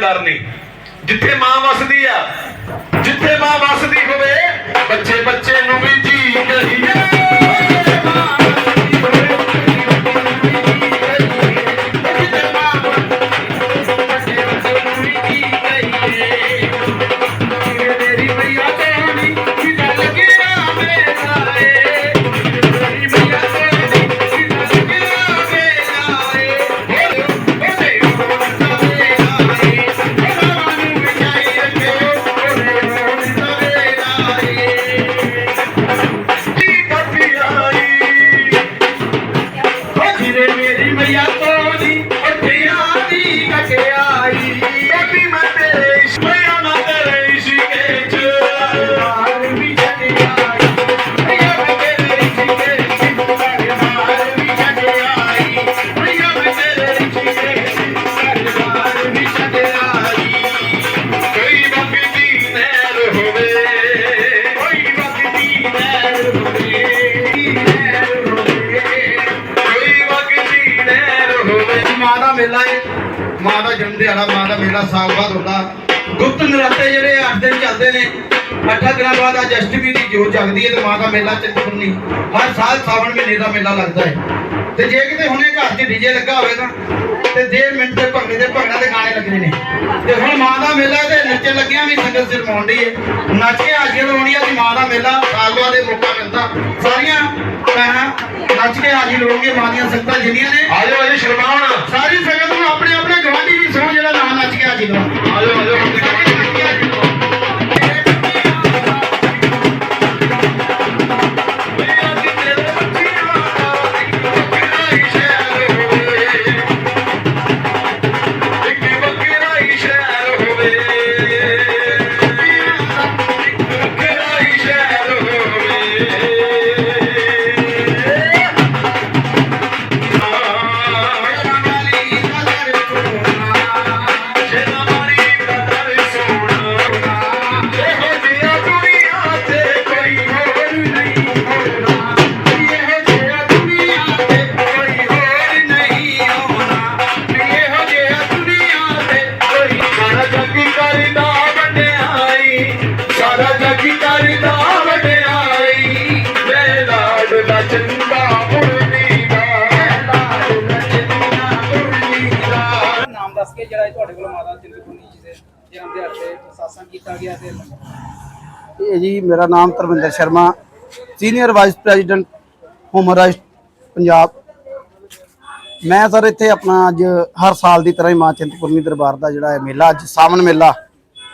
ਡਰ ਨਹੀਂ। ਜਿੱਥੇ ਮਾਂ ਵਸਦੀ ਆ, ਜਿੱਥੇ ਮਾਂ ਵਸਦੀ ਹੋਵੇ ਬੱਚੇ ਬੱਚੇ ਨੂੰ ਵੀ ਜੀ ਕਹੀਏ ਨਹਿਰ ਹੋਵੇ ਮਾਂ ਦਾ ਮੇਲਾ ਹੈ ਮਾਂ ਦਾ ਜਨਮ ਦਿਹਾੜਾ ਮਾਂ ਦਾ ਮੇਲਾ ਸਾਲ ਬਾਅਦ ਹੁੰਦਾ। ਗੁਪਤ ਨਰਾਤੇ ਜਿਹੜੇ 8 ਦਿਨ ਚੱਲਦੇ ਨੇ, ਅੱਠਾਂ ਦਿਨਾਂ ਬਾਅਦ ਅੱਜ ਅਸ਼ਟਮੀ ਦੀ ਜੋਤ ਜਗਦੀ ਹੈ ਤੇ ਮਾਂ ਦਾ ਮੇਲਾ ਚਿੰਤਪੁਰਨੀ। ਹਰ ਸਾਲ ਸਾਵਣ ਮਹੀਨੇ ਦਾ ਮੇਲਾ ਲੱਗਦਾ ਹੈ ਤੇ ਜੇ ਕਿਤੇ ਹੁਣੇ ਘਰ 'ਚ ਡੀਜੇ ਲੱਗਾ ਹੋਵੇ ਤਾਂ ਤੇ ਡੇਢ ਮਿੰਟ ਦੇ ਭੰਗੜੇ ਦੇ ਭੰਗੜਾ ਦੇ ਗਾਣੇ ਲੱਗਣੇ ਨੇ। ਤੇ ਹੁਣ ਮਾਂ ਦਾ ਮੇਲਾ ਤੇ ਨੱਚਣ ਲੱਗਿਆ ਵੀ ਸੰਗਤ ਦੀ ਹੈ ਨੱਚ ਹਾਜ਼ਰੀ ਲਾਉਣੀ ਆ ਤੇ ਮਾਂ ਦਾ ਮੇਲਾ ਸਾਲ ਬਾਅਦ ਇਹ ਮੌਕਾ ਮਿਲਦਾ। ਸਾਰੀਆਂ ਭੈਣਾਂ ਨੱਚ ਕੇ ਹਾਜ਼ਰੀ ਲਾਉਣਗੇ ਮਾਂ ਦੀਆਂ ਸੰਗਤਾਂ ਜਿੰਨੀਆਂ ਨੇ। ਆਜੋ ਆਜੋ ਸ਼ਰਮਾਉਣ ਸਾਰੀ ਸੰਗਤ ਨੂੰ ਆਪਣੇ ਆਪਣੇ ਗਵਾਂਢੀ ਵੀ ਸੁਣੋ ਜਿਹੜਾ ਨਾਂ ਨੱਚ ਕੇ ਹਾਜ਼ਰੀ ਲਾਉਣ ਆਜੋ ਆਜੋ ਜੀ, ਮੇਰਾ ਨਾਮ Dharminder Sharma senior vice president human rights Punjab. ਮੈਂ ਸਰ ਇੱਥੇ ਆਪਣਾ ਅੱਜ ਹਰ ਸਾਲ ਦੀ ਤਰ੍ਹਾਂ ਹੀ ਮਾਂ ਚਿੰਤਪੁਰਨੀ ਦਰਬਾਰ ਦਾ ਜਿਹੜਾ ਹੈ ਮੇਲਾ, ਅੱਜ ਸਾਵਣ ਮੇਲਾ,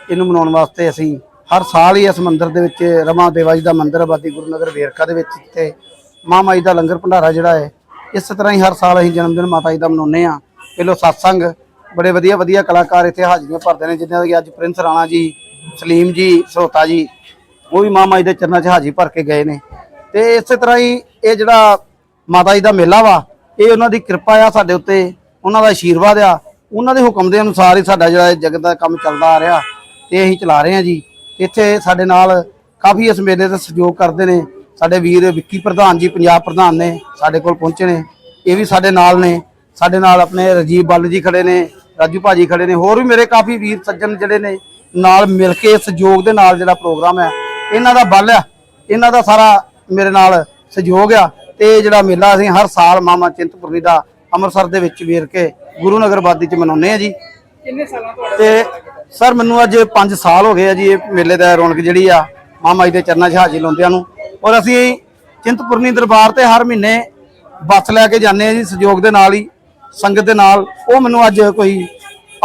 ਇਹਨੂੰ ਮਨਾਉਣ ਵਾਸਤੇ ਅਸੀਂ ਹਰ ਸਾਲ ਹੀ ਇਸ ਮੰਦਿਰ ਦੇ ਵਿੱਚ ਰਮਾ ਦੇਵਾ ਜੀ ਦਾ ਮੰਦਿਰ ਆਬਾਦੀ ਗੁਰੂ ਨਗਰ ਵੇਰਕਾ ਦੇ ਵਿੱਚ ਇੱਥੇ ਮਾਂ ਮਾਈ ਦਾ ਲੰਗਰ ਭੰਡਾਰਾ ਜਿਹੜਾ ਹੈ, ਇਸ ਤਰ੍ਹਾਂ ਹੀ ਹਰ ਸਾਲ ਅਸੀਂ ਜਨਮ ਦਿਨ ਮਾਤਾ ਜੀ ਦਾ ਮਨਾਉਂਦੇ ਆ ਪਹਿਲੋ ਸਤਸੰਗ ਬੜੇ ਵਧੀਆ ਵਧੀਆ ਕਲਾਕਾਰ ਇੱਥੇ ਹਾਜ਼ਰੀਆਂ ਭਰਦੇ ਨੇ ਜਿੱਦਾਂ ਕਿ ਅੱਜ ਪ੍ਰਿੰਸ ਰਾਣਾ ਜੀ, ਸਲੀਮ ਜੀ, ਸਰੋਤਾ ਜੀ ਉਹ ਵੀ ਮਾਂ ਜੀ ਦੇ ਚਰਨਾਂ 'ਚ ਹਾਜ਼ਰੀ ਭਰ ਕੇ ਗਏ ਨੇ। ਤੇ ਇਸੇ ਤਰ੍ਹਾਂ ਹੀ ਇਹ ਜਿਹੜਾ ਮਾਤਾ ਜੀ ਦਾ ਮੇਲਾ ਵਾ, ਇਹ ਉਹਨਾਂ ਦੀ ਕਿਰਪਾ ਆ ਸਾਡੇ ਉੱਤੇ, ਉਹਨਾਂ ਦਾ ਆਸ਼ੀਰਵਾਦ ਆ। ਉਹਨਾਂ ਦੇ ਹੁਕਮ ਦੇ ਅਨੁਸਾਰ ਹੀ ਸਾਡਾ ਜਿਹੜਾ ਜਗਤ ਦਾ ਕੰਮ ਚੱਲਦਾ ਆ ਰਿਹਾ ਤੇ ਅਸੀਂ ਚਲਾ ਰਹੇ ਹਾਂ ਜੀ। ਇੱਥੇ ਸਾਡੇ ਨਾਲ ਕਾਫੀ ਇਸ ਮੇਲੇ ਦਾ ਸਹਿਯੋਗ ਕਰਦੇ ਨੇ। ਸਾਡੇ ਵੀਰ ਵਿੱਕੀ ਪ੍ਰਧਾਨ ਜੀ, ਪੰਜਾਬ ਪ੍ਰਧਾਨ ਨੇ ਸਾਡੇ ਕੋਲ ਪਹੁੰਚੇ ਨੇ। ਇਹ ਵੀ ਸਾਡੇ ਨਾਲ ਨੇ। ਸਾਡੇ ਨਾਲ ਆਪਣੇ ਰਜੀਵ ਬੱਲ ਜੀ ਖੜੇ ਨੇ, ਰਾਜੂ ਭਾਜੀ ਖੜੇ ਨੇ। ਹੋਰ ਵੀ ਮੇਰੇ ਕਾਫੀ ਵੀਰ ਸੱਜਣ ਜਿਹੜੇ ਨੇ, ਨਾਲ ਮਿਲ ਕੇ ਸਹਿਯੋਗ ਦੇ ਨਾਲ ਜਿਹੜਾ ਪ੍ਰੋਗਰਾਮ ਹੈ ਇਹਨਾਂ ਦਾ ਬਲ ਆ ਇਹਨਾਂ ਦਾ ਸਾਰਾ ਮੇਰੇ ਨਾਲ ਸਹਿਯੋਗ ਆ। ਤੇ ਇਹ ਜਿਹੜਾ ਮੇਲਾ ਅਸੀਂ ਹਰ ਸਾਲ ਮਾਮਾ ਚਿੰਤਪੁਰਨੀ ਦਾ ਅੰਮ੍ਰਿਤਸਰ ਦੇ ਵਿੱਚ ਵੇਰ ਕੇ ਗੁਰੂ ਨਗਰ ਬਾਦੀ ਚ ਮਨਾਉਂਦੇ ਆ ਜੀ। ਕਿੰਨੇ ਸਾਲਾਂ ਤੁਹਾਡੇ ਤੇ ਸਰ ਮੈਨੂੰ ਅੱਜ 5 ਸਾਲ ਹੋ ਗਏ ਆ ਜੀ ਇਹ ਮੇਲੇ ਦਾ ਰੌਣਕ ਜਿਹੜੀ ਆ ਮਾਮਾ ਜੀ ਦੇ ਚਰਨਾਂ 'ਚ ਹਾਜ਼ਰੀ ਲਾਉਂਦਿਆਂ ਨੂੰ। ਔਰ ਅਸੀਂ ਚਿੰਤਪੁਰਨੀ ਦਰਬਾਰ ਤੇ ਹਰ ਮਹੀਨੇ ਬੱਸ ਲੈ ਕੇ ਜਾਂਦੇ ਆ ਜੀ ਸਹਿਯੋਗ ਦੇ ਨਾਲ ਹੀ ਸੰਗਤ ਦੇ ਨਾਲ। ਉਹ ਮੈਨੂੰ ਅੱਜ ਕੋਈ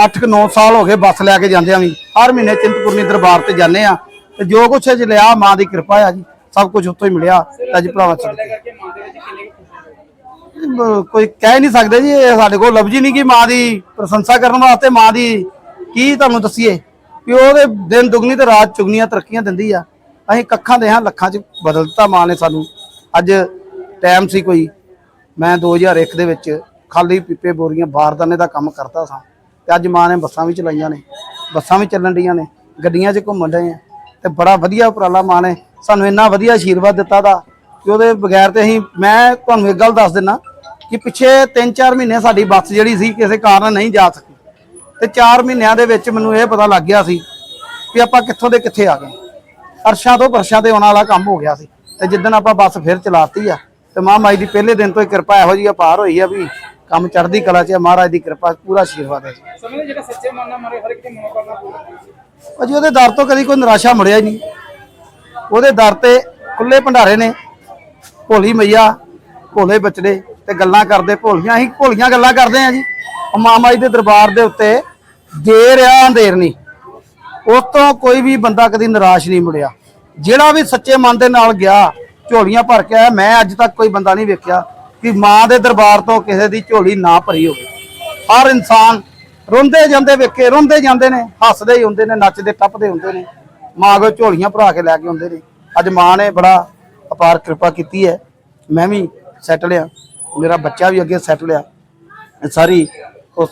8-9 ਸਾਲ ਹੋ ਗਏ ਬੱਸ ਲੈ ਕੇ ਜਾਂਦੇ ਆ ਵੀ ਹਰ ਮਹੀਨੇ ਚਿੰਤਪੁਰਨੀ ਦਰਬਾਰ ਤੇ ਜਾਂਦੇ ਆ। ਤੇ ਜੋ ਕੁਛ ਅੱਜ ਲਿਆ, ਮਾਂ ਦੀ ਕਿਰਪਾ ਆ ਜੀ। ਸਭ ਕੁਝ ਉੱਥੋਂ ਹੀ ਮਿਲਿਆ ਤੇ ਅੱਜ ਭਰਾਵਾਂ ਤੁਹਾਡੇ ਸਦਕੇ ਕਰਕੇ ਮਾਂ ਦੇ ਵਿੱਚ ਕਿੰਨੀ ਕੋਈ ਕਹਿ ਨਹੀਂ ਸਕਦੇ ਜੀ, ਇਹ ਸਾਡੇ ਕੋਲ ਲਫ਼ਜ਼ ਹੀ ਨਹੀਂ ਕਿ ਮਾਂ ਦੀ ਪ੍ਰਸ਼ੰਸਾ ਕਰਨ ਵਾਸਤੇ, ਮਾਂ ਦੀ ਕੀ ਤੁਹਾਨੂੰ ਦੱਸੀਏ ਕਿ ਉਹਦੇ ਦਿਨ ਦੁਗਣੀ ਤੇ ਰਾਤ ਚੁਗਣੀਆਂ ਤਰੱਕੀਆਂ ਦਿੰਦੀ ਆ। ਅਸੀਂ ਕੱਖਾਂ ਦੇ ਹਾਂ, ਲੱਖਾਂ 'ਚ ਬਦਲ ਦਿੱਤਾ ਮਾਂ ਨੇ ਸਾਨੂੰ। ਅੱਜ ਟਾਈਮ ਸੀ ਕੋਈ, ਮੈਂ 2001 ਦੇ ਵਿੱਚ ਖਾਲੀ ਪੀਪੇ ਬੋਰੀਆਂ ਬਾਰਦਾਨੇ ਦਾ ਕੰਮ ਕਰਦਾ ਸਾਂ। ਤੇ ਅੱਜ ਮਾਂ ਨੇ ਬੱਸਾਂ ਵੀ ਚਲਾਈਆਂ ਨੇ, ਬੱਸਾਂ ਵੀ ਚੱਲਣ ਡੀਆਂ ਨੇ, ਗੱਡੀਆਂ 'ਚ ਘੁੰਮਣ ਡਏ ਆ। ਤੇ ਬੜਾ ਵਧੀਆ ਉਪਰਾਲਾ ਮਾਂ ਨੇ। ਸਾਨੂੰ ਇੰਨਾ ਵਧੀਆ ਆਸ਼ੀਰਵਾਦ ਦਿੱਤਾ ਦਾ ਕਿ ਉਹਦੇ ਬਗੈਰ ਤੇ ਅਸੀਂ, ਮੈਂ ਤੁਹਾਨੂੰ ਇੱਕ ਗੱਲ ਦੱਸ ਦਿੰਨਾ ਕਿ ਪਿੱਛੇ 3-4 ਮਹੀਨੇ ਸਾਡੀ ਬੱਸ ਜਿਹੜੀ ਸੀ ਕਿਸੇ ਕਾਰਨ ਨਹੀਂ ਜਾ ਸਕੀ। ਤੇ 4 ਮਹੀਨਿਆਂ ਦੇ ਵਿੱਚ ਮੈਨੂੰ ਇਹ ਪਤਾ ਲੱਗ ਗਿਆ ਸੀ ਕਿ ਆਪਾਂ ਕਿੱਥੋਂ ਦੇ ਕਿੱਥੇ ਆ ਗਏ। ਅਰਸ਼ਾਂ ਤੋਂ ਪਰਸ਼ਾਂ ਤੇ ਆਉਣ ਵਾਲਾ ਕੰਮ ਹੋ ਗਿਆ ਸੀ। ਤੇ ਜਿੱਦਣ ਆਪਾਂ ਬੱਸ ਫਿਰ ਚਲਾਤੀ ਆ, ਤੇ ਮਹਾਮਾਈ ਦੀ ਪਹਿਲੇ ਦਿਨ ਤੋਂ ਹੀ ਕਿਰਪਾ ਇਹੋ ਜਿਹੀ ਅਪਾਰ ਹੋਈ ਆ ਵੀ ਕੰਮ ਚੜ੍ਹਦੀ ਕਲਾ 'ਚ ਮਹਾਰਾਜ ਦੀ ਕਿਰਪਾ, ਪੂਰਾ ਆਸ਼ੀਰਵਾਦ ਹੈ। ਜੀ ਜਿਹੜਾ ਸੱਚੇ ਮਨ ਨਾਲ ਮਰੇ ਹਰ ਇੱਕ ਦੀ ਮਨੋਕਾਮਨਾ ਪੂਰੀ ਅਜੀ ਉਹਦੇ ਦਰ ਤੋਂ ਕਦੀ ਕੋਈ ਨਿਰਾਸ਼ਾ ਮੁੜਿਆ ਹੀ ਨਹੀਂ। ਉਹਦੇ ਦਰ ਤੇ ਖੁੱਲੇ ਭੰਡਾਰੇ ਨੇ, ਭੋਲੀ ਮਈਆ, ਭੋਲੇ ਬਚੜੇ ਤੇ ਗੱਲਾਂ ਕਰਦੇ, ਭੋਲੀਆਂ ਹੀ ਭੋਲੀਆਂ ਗੱਲਾਂ ਕਰਦੇ ਆ ਜੀ। ਉਹ ਮਾਮਾਈ ਦੇ ਦਰਬਾਰ ਦੇ ਉੱਤੇ ਦੇਰ ਆ ਅੰਧੇਰ ਨਹੀਂ। ਉਸ ਤੋਂ ਕੋਈ ਵੀ ਬੰਦਾ ਕਦੀ ਨਿਰਾਸ਼ ਨਹੀਂ ਮੁੜਿਆ। ਜਿਹੜਾ ਵੀ ਸੱਚੇ ਮਨ ਦੇ ਨਾਲ ਗਿਆ, ਝੋਲੀਆਂ ਭਰ ਕੇ ਆਇਆ, ਮੈਂ ਅੱਜ ਤੱਕ ਕੋਈ ਬੰਦਾ ਨਹੀਂ ਵੇਖਿਆ ਕਿ ਮਾਂ ਦੇ ਦਰਬਾਰ ਤੋਂ ਕਿਸੇ ਦੀ ਝੋਲੀ ਨਾ ਭਰੀ ਹੋਵੇ। ਹਰ ਇਨਸਾਨ ਰੋਂਦੇ ਜਾਂਦੇ ਵੇਖੇ ਰੋਂਦੇ ਜਾਂਦੇ ਨੇ ਹੱਸਦੇ ਹੀ ਹੁੰਦੇ ਨੇ ਨੱਚਦੇ ਟੱਪਦੇ ਹੁੰਦੇ ਨੇ। ਮਾਂ ਕੋ ਝੋਲੀਆਂ ਭਰਾ ਕੇ ਲੈ ਕੇ ਆਉਂਦੇ ਨੇ। ਅੱਜ ਮਾਂ ਨੇ ਬੜਾ ਅਪਾਰ ਕਿਰਪਾ ਕੀਤੀ ਹੈ। ਮੈਂ ਵੀ ਸੈਟਲ ਆ ਮੇਰਾ ਬੱਚਾ ਵੀ ਅੱਗੇ ਸੈਟਲ ਆ ਸਾਰੀ ਉਸ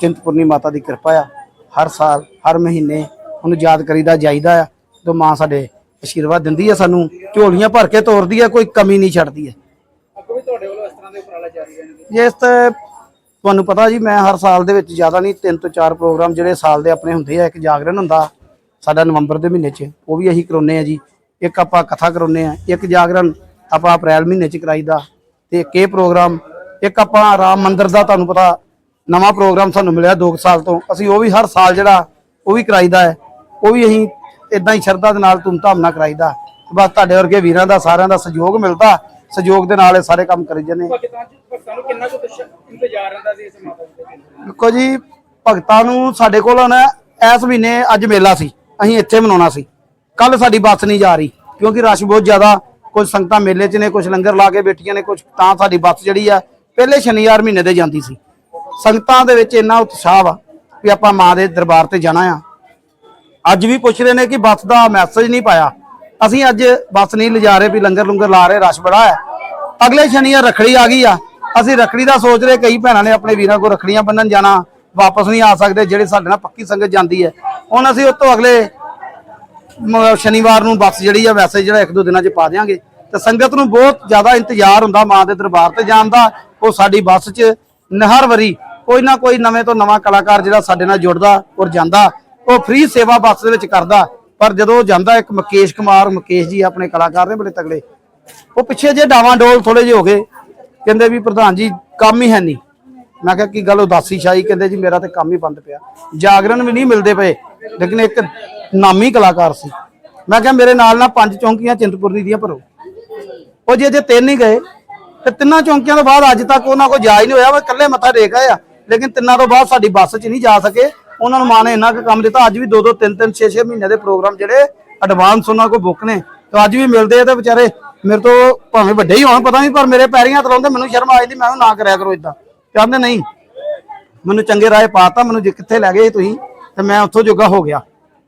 ਚਿੰਤਪੁਰਨੀ ਮਾਤਾ ਦੀ ਕਿਰਪਾ ਆ। ਹਰ ਸਾਲ ਹਰ ਮਹੀਨੇ ਉਹਨੂੰ ਯਾਦ ਕਰੀਦਾ ਜਾਈਦਾ ਆ। ਤੇ ਮਾਂ ਸਾਡੇ ਆਸ਼ੀਰਵਾਦ ਦਿੰਦੀ ਆ ਸਾਨੂੰ। ਝੋਲੀਆਂ ਭਰ ਕੇ ਤੋਰਦੀ ਆ ਕੋਈ ਕਮੀ ਨਹੀਂ ਛੱਡਦੀ ਹੈ। ਅੱਗੋਂ ਵੀ ਤੁਹਾਡੇ ਵੱਲੋਂ ਇਸ ਤਰ੍ਹਾਂ ਦੇ ਉਪਰਾਲੇ ਜਾਰੀ ਰਹਿਣਗੇ? ਜਿਸ ਤੇ ਤੁਹਾਨੂੰ ਪਤਾ ਜੀ, ਮੈਂ ਹਰ ਸਾਲ ਦੇ ਵਿੱਚ ਜ਼ਿਆਦਾ ਨਹੀਂ, ਤਿੰਨ ਤੋਂ ਚਾਰ ਪ੍ਰੋਗਰਾਮ ਜਿਹੜੇ ਸਾਲ ਦੇ ਆਪਣੇ ਹੁੰਦੇ ਆ, ਇੱਕ ਜਾਗਰਣ ਹੁੰਦਾ ਸਾਡਾ ਨਵੰਬਰ ਦੇ ਮਹੀਨੇ 'ਚ, ਉਹ ਵੀ ਅਸੀਂ ਕਰਾਉਨੇ ਆ ਜੀ। ਇੱਕ ਆਪਾਂ ਕਥਾ ਕਰਾਉਨੇ ਆ, ਇੱਕ ਜਾਗਰਣ ਆਪਾਂ ਅਪ੍ਰੈਲ ਮਹੀਨੇ 'ਚ ਕਰਾਈਦਾ ਤੇ ਇੱਕ ਇਹ ਪ੍ਰੋਗਰਾਮ, ਇੱਕ ਆਪਾਂ ਰਾਮ ਮੰਦਿਰ ਦਾ ਤੁਹਾਨੂੰ ਪਤਾ ਨਵਾਂ ਪ੍ਰੋਗਰਾਮ ਸਾਨੂੰ ਮਿਲਿਆ 2 ਸਾਲ ਤੋਂ। ਅਸੀਂ ਉਹ ਵੀ ਹਰ ਸਾਲ ਜਿਹੜਾ ਉਹ ਵੀ ਕਰਾਈਦਾ ਹੈ, ਉਹ ਵੀ ਅਸੀਂ ਇਦਾਂ ਹੀ ਸ਼ਰਧਾ ਦੇ ਨਾਲ ਧੂਮਧਾਮ ਨਾਲ ਕਰਾਈਦਾ। ਬਸ ਤੁਹਾਡੇ ਵਰਗੇ ਵੀਰਾਂ ਦਾ, ਸਾਰਿਆਂ ਦਾ ਸਹਿਯੋਗ ਮਿਲਦਾ। ਸਹਿਯੋਗ ਦੇ ਨਾਲ ਇਹ ਸਾਰੇ ਕੰਮ ਕਰੀ ਜਾਂਦੇ ਭਗਤਾਂ ਚ ਭਗਤਾਂ ਨੂੰ ਕਿੰਨਾ ਕੁ ਦਸ਼- ਇੰਤਜ਼ਾਰ ਰਹਿੰਦਾ ਸੀ ਇਸ ਮਾਤਾ ਜੀ ਦੇ ਦਿਨ ਦੇਖੋ ਜੀ ਭਗਤਾਂ ਨੂੰ ਸਾਡੇ ਕੋਲ ਹੁਣ ਇਸ ਮਹੀਨੇ ਅੱਜ ਮੇਲਾ ਸੀ ਅਸੀਂ ਇੱਥੇ ਮਨਾਉਣਾ ਸੀ। ਕੱਲ ਸਾਡੀ ਬੱਸ ਨਹੀਂ ਜਾ ਰਹੀ ਕਿਉਂਕਿ ਰਸ਼ ਬਹੁਤ ਜ਼ਿਆਦਾ ਕੁਝ ਸੰਗਤਾਂ ਮੇਲੇ 'ਚ ਨੇ ਕੁਝ ਲੰਗਰ ਲਾ ਕੇ ਬੈਠੀਆਂ ਨੇ ਕੁਝ ਤਾਂ ਸਾਡੀ ਬੱਸ ਜਿਹੜੀ ਆ ਪਹਿਲੇ ਸ਼ਨੀਵਾਰ ਮਹੀਨੇ ਦੇ ਜਾਂਦੀ ਸੀ। ਸੰਗਤਾਂ ਦੇ ਵਿੱਚ ਇੰਨਾ ਉਤਸ਼ਾਹ ਵਾ ਵੀ ਆਪਾਂ ਮਾਂ ਦੇ ਦਰਬਾਰ ਤੇ ਜਾਣਾ ਆ। ਅੱਜ ਵੀ ਪੁੱਛ ਰਹੇ ਨੇ ਕਿ ਬੱਸ ਦਾ ਮੈਸੇਜ ਨਹੀਂ ਪਾਇਆ। ਅਸੀਂ ਅੱਜ ਬੱਸ ਨਹੀਂ ਲਿਜਾ ਰਹੇ ਵੀ ਲੰਗਰ ਲੰਗਰ ਲਾ ਰਹੇ, ਰਸ਼ ਬੜਾ ਹੈ। ਅਗਲੇ ਸ਼ਨੀਵਾਰ ਰਖੜੀ ਆ ਗਈ ਆ। ਅਸੀਂ ਰਖੜੀ ਦਾ ਸੋਚ ਰਹੇ, ਕਈ ਭੈਣਾਂ ਨੇ ਆਪਣੇ ਵੀਰਾਂ ਕੋਲ ਰਖੜੀਆਂ ਬੰਨਣ ਜਾਣਾ, ਵਾਪਸ ਨਹੀਂ ਆ ਸਕਦੇ, ਜਿਹੜੇ ਸਾਡੇ ਨਾਲ ਪੱਕੀ ਸੰਗਤ ਜਾਂਦੀ ਹੈ। ਹੁਣ ਅਸੀਂ ਉਸ ਤੋਂ ਅਗਲੇ ਸ਼ਨੀਵਾਰ ਨੂੰ ਬੱਸ ਜਿਹੜੀ ਆ, ਵੈਸੇ ਜਿਹੜਾ ਇੱਕ ਦੋ ਦਿਨਾਂ 'ਚ ਪਾ ਦਿਆਂਗੇ। ਤੇ ਸੰਗਤ ਨੂੰ ਬਹੁਤ ਜ਼ਿਆਦਾ ਇੰਤਜ਼ਾਰ ਹੁੰਦਾ ਮਾਂ ਦੇ ਦਰਬਾਰ ਤੇ ਜਾਣ ਦਾ, ਉਹ ਸਾਡੀ ਬੱਸ 'ਚ ਨ- ਹਰ ਵਾਰੀ, ਕੋਈ ਨਾ ਕੋਈ ਨਵੇਂ ਤੋਂ ਨਵਾਂ ਕਲਾਕਾਰ ਜਿਹੜਾ ਸਾਡੇ ਨਾਲ ਜੁੜਦਾ ਔਰ ਜਾਂਦਾ, ਉਹ ਫ੍ਰੀ ਸੇਵਾ ਬੱਸ ਦੇ ਵਿੱਚ ਕਰਦਾ। ਪਰ ਜਦੋਂ ਉਹ ਜਾਂਦਾ ਇੱਕ ਮੁਕੇਸ਼ ਕੁਮਾਰ, ਮੁਕੇਸ਼ ਜੀ ਆਪਣੇ ਕਲਾਕਾਰ ਨੇ ਬੜੇ ਤਗੜੇ। ਉਹ ਪਿੱਛੇ ਜੇ ਡਾਵਾਂ ਡੋਲ ਥੋੜੇ ਜਿਹੇ ਹੋ ਗਏ, ਕਹਿੰਦੇ ਵੀ ਪ੍ਰਧਾਨ ਜੀ ਕੰਮ ਹੀ ਹੈ ਨਹੀਂ। ਮੈਂ ਕਿਹਾ, ਕੀ ਗੱਲ ਉਦਾਸੀ ਸ਼ਾਹੀ ਕਹਿੰਦੇ, ਜੀ ਮੇਰਾ ਤੇ ਕੰਮ ਹੀ ਬੰਦ ਪਿਆ। ਜਾਗਰਣ ਵੀ ਨਹੀਂ ਮਿਲਦੇ ਪਏ, ਲੇਕਿਨ ਇੱਕ ਨਾਮੀ ਕਲਾਕਾਰ ਸੀ। ਮੈਂ ਕਿਹਾ, ਮੇਰੇ ਨਾਲ ਨਾ ਪੰਜ ਚੌਂਕੀਆਂ ਚਿੰਤਪੁਰਨੀ ਦੀਆਂ ਭਰੋ। ਉਹ ਜੇ ਜੇ ਤਿੰਨ ਹੀ ਗਏ, ਤੇ ਤਿੰਨਾਂ ਚੌਂਕੀਆਂ ਤੋਂ ਬਾਅਦ ਅੱਜ ਤੱਕ ਉਹਨਾਂ ਕੋਲ ਜਾ ਹੀ ਨਹੀਂ ਹੋਇਆ, ਉਹ ਇਕੱਲੇ ਮੱਥਾ ਟੇਕ ਆਏ ਆ। ਲੇਕਿਨ ਤਿੰਨਾਂ ਤੋਂ ਬਾਅਦ ਸਾਡੀ ਬੱਸ 'ਚ ਨਹੀਂ ਜਾ ਸਕੇ। ਉਹਨਾਂ ਨੂੰ ਮਾਂ ਨੇ ਇੰਨਾ ਕੁ ਕੰਮ ਦਿੱਤਾ। ਅੱਜ ਵੀ ਦੋ ਦੋ, ਤਿੰਨ ਤਿੰਨ 6 6 ਮਹੀਨੇ ਦੇ ਪ੍ਰੋਗਰਾਮ ਜਿਹੜੇ ਐਡਵਾਂਸ ਉਹਨਾਂ ਕੋਲ ਬੁੱਕ ਨੇ। ਤੇ ਅੱਜ ਵੀ ਮਿਲਦੇ ਆ ਤੇ ਵਿਚਾਰੇ ਮੇਰੇ ਤੋਂ ਭਾਵੇਂ ਵੱਡੇ ਹੀ ਹੋਣ, ਪਤਾ ਨਹੀਂ, ਪਰ ਮੇਰੇ ਪੈਰੀਆਂ ਹੱਥ ਲਾਉਂਦੇ, ਮੈਨੂੰ ਸ਼ਰਮ ਆ ਜਾਂਦੀ, ਮੈਂ ਕਿਹਾ ਨਾ ਕਰਿਆ ਕਰੋ ਇਦਾਂ ਕਹਿੰਦੇ ਨਹੀਂ, ਮੈਨੂੰ ਚੰਗੇ ਰਾਹ ਪਾਤਾ, ਮੈਨੂੰ ਜੇ ਕਿੱਥੇ ਲੈ ਗਏ ਤੁਸੀਂ, ਤੇ ਮੈਂ ਉੱਥੋਂ ਜੋਗਾ ਹੋ ਗਿਆ।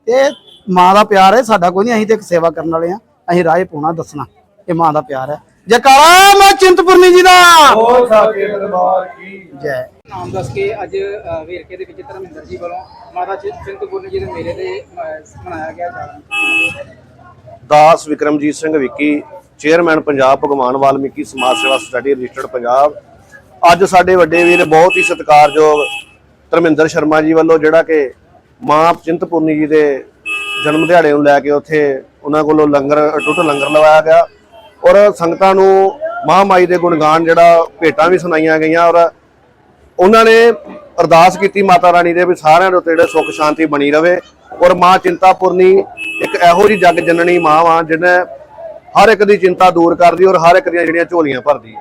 ਇਹ ਮਾਂ ਦਾ ਪਿਆਰ ਹੈ, ਸਾਡਾ ਕੋਈ ਨਹੀਂ, ਅਸੀਂ ਤੇ ਇੱਕ ਸੇਵਾ ਕਰਨ ਵਾਲੇ ਆ ਅਸੀਂ ਰਾਹ ਪਾਉਣਾ, ਦੱਸਣਾ, ਇਹ ਮਾਂ ਦਾ ਪਿਆਰ ਹੈ। ਜੈਕਾਰਾ ਮੈਂ ਚਿੰਤਪੁਰਨੀ ਜੀ ਦਾ। ਉਹ ਸਾਕੇ ਦਰਬਾਰ ਕੀ? ਜੈ। ਨਾਮ ਦੱਸ ਕੇ ਅੱਜ ਵੇਰਕੇ ਦੇ ਵਿੱਚ ਧਰਮਿੰਦਰ ਜੀ ਵੱਲੋਂ ਮਾਤਾ ਚਿੰਤਪੁਰਨੀ ਜੀ ਦੇ ਮੇਲੇ ਦੇ ਮਨਾਇਆ ਗਿਆ ਜਾਗਰਣ ਦਾਸ ਵਿਕਰਮਜੀਤ ਸਿੰਘ ਵਿੱਕੀ ਚੇਅਰਮੈਨ ਪੰਜਾਬ ਭਗਵਾਨ ਵਾਲਮੀਕੀ ਸਮਾਜ ਸੇਵਾ ਸੁਸਾਇਟੀ ਰਜਿਸਟਰਡ ਪੰਜਾਬ। ਅੱਜ ਸਾਡੇ ਵੱਡੇ ਵੀਰ ਬਹੁਤ ਹੀ ਸਤਿਕਾਰਯੋਗ ਧਰਮਿੰਦਰ ਸ਼ਰਮਾ ਜੀ ਵੱਲੋਂ ਜਿਹੜਾ ਕਿ ਮਾਂ ਚਿੰਤਪੁਰਨੀ ਜੀ ਦੇ ਜਨਮ ਦਿਹਾੜੇ ਨੂੰ ਲੈ ਕੇ ਉੱਥੇ ਉਹਨਾਂ ਕੋਲੋਂ ਲੰਗਰ ਅਟੁੱਟ ਲੰਗਰ ਲਵਾਇਆ ਗਿਆ। ਔਰ ਸੰਗਤਾਂ ਨੂੰ ਮਹਾਮਾਈ ਦੇ ਗੁਣਗਾਨ ਜਿਹੜਾ ਭੇਟਾਂ ਵੀ ਸੁਣਾਈਆਂ ਗਈਆਂ ਔਰ ਉਹਨਾਂ ਨੇ ਅਰਦਾਸ ਕੀਤੀ ਮਾਤਾ ਰਾਣੀ ਦੇ ਵੀ ਸਾਰਿਆਂ ਦੇ ਉੱਤੇ ਜਿਹੜੇ ਸੁੱਖ ਸ਼ਾਂਤੀ ਬਣੀ ਰਵੇ ਔਰ ਮਾਂ ਚਿੰਤਾਪੁਰਨੀ ਇੱਕ ਇਹੋ ਜੀ ਜਗ ਜਨਨੀ ਮਾਂ ਵਾ ਜਿਹਨੇ ਹਰ ਇੱਕ ਦੀ ਚਿੰਤਾ ਦੂਰ ਕਰਦੀ ਔਰ ਹਰ ਇੱਕ ਦੀਆਂ ਜਿਹੜੀਆਂ ਝੋਲੀਆਂ ਭਰਦੀ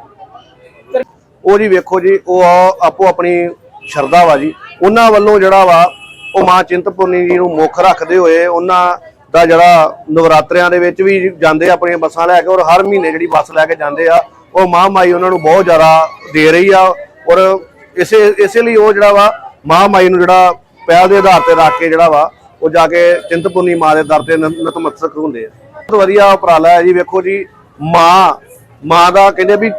ਉਹ ਜੀ ਵੇਖੋ ਜੀ, ਉਹ ਆਪੋ ਆਪਣੀ ਸ਼ਰਧਾ ਵਾ ਜੀ। ਉਹਨਾਂ ਵੱਲੋਂ ਜਿਹੜਾ ਵਾ ਉਹ ਮਾਂ ਚਿੰਤਪੁਰਨੀ ਜੀ ਨੂੰ ਮੁੱਖ ਰੱਖਦੇ ਹੋਏ ਉਹਨਾਂ ਦਾ ਜਿਹੜਾ ਨਵਰਾਤਰਿਆਂ ਦੇ ਵਿੱਚ ਵੀ ਜਾਂਦੇ ਆ ਆਪਣੀਆਂ ਬੱਸਾਂ ਲੈ ਕੇ ਔਰ ਹਰ ਮਹੀਨੇ ਜਿਹੜੀ ਬੱਸ ਲੈ ਕੇ ਜਾਂਦੇ ਆ, ਉਹ ਮਾਂ ਮਾਈ ਉਹਨਾਂ ਨੂੰ ਬਹੁਤ ਜ਼ਿਆਦਾ ਦੇ ਰਹੀ ਆ ਔਰ ਇਸੇ ਇਸੇ ਲਈ ਉਹ ਜਿਹੜਾ ਵਾ ਮਾਂ ਮਾਈ ਨੂੰ ਜਿਹੜਾ ਪਹਿਲ ਦੇ ਆਧਾਰ ਤੇ ਰੱਖ ਕੇ ਜਿਹੜਾ ਵਾ ਉਹ ਜਾ ਕੇ ਚਿੰਤਪੁਰਨੀ ਮਾਂ ਦੇ ਦਰ ਤੇ ਨ- ਨਤਮਸਤਕ ਹੁੰਦੇ ਆ। ਬਹੁਤ ਵਧੀਆ ਉਪਰਾਲਾ ਹੈ ਜੀ, ਵੇਖੋ ਜੀ, ਮਾਂ ਮਾਂ ਦਾ ਕਹਿੰਦੇ ਵੀ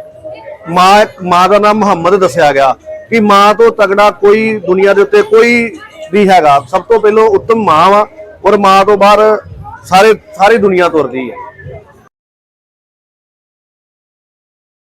ਮਾਂ ਮਾਂ ਦਾ ਨਾਮ ਮੁਹੰਮਦ ਦੱਸਿਆ ਗਿਆ ਕਿ ਮਾਂ ਤੋਂ ਤਗੜਾ ਕੋਈ ਦੁਨੀਆ ਦੇ ਉੱਤੇ ਕੋਈ ਨਹੀਂ ਹੈਗਾ, ਸਭ ਤੋਂ ਪਹਿਲਾਂ ਉੱਤਮ ਮਾਂ ਵਾ ਔਰ ਮਾਂ ਤੋਂ ਬਾਹਰ ਸਾਰੇ ਸਾਰੀ ਦੁਨੀਆ ਤੁਰਦੀ ਹੈ।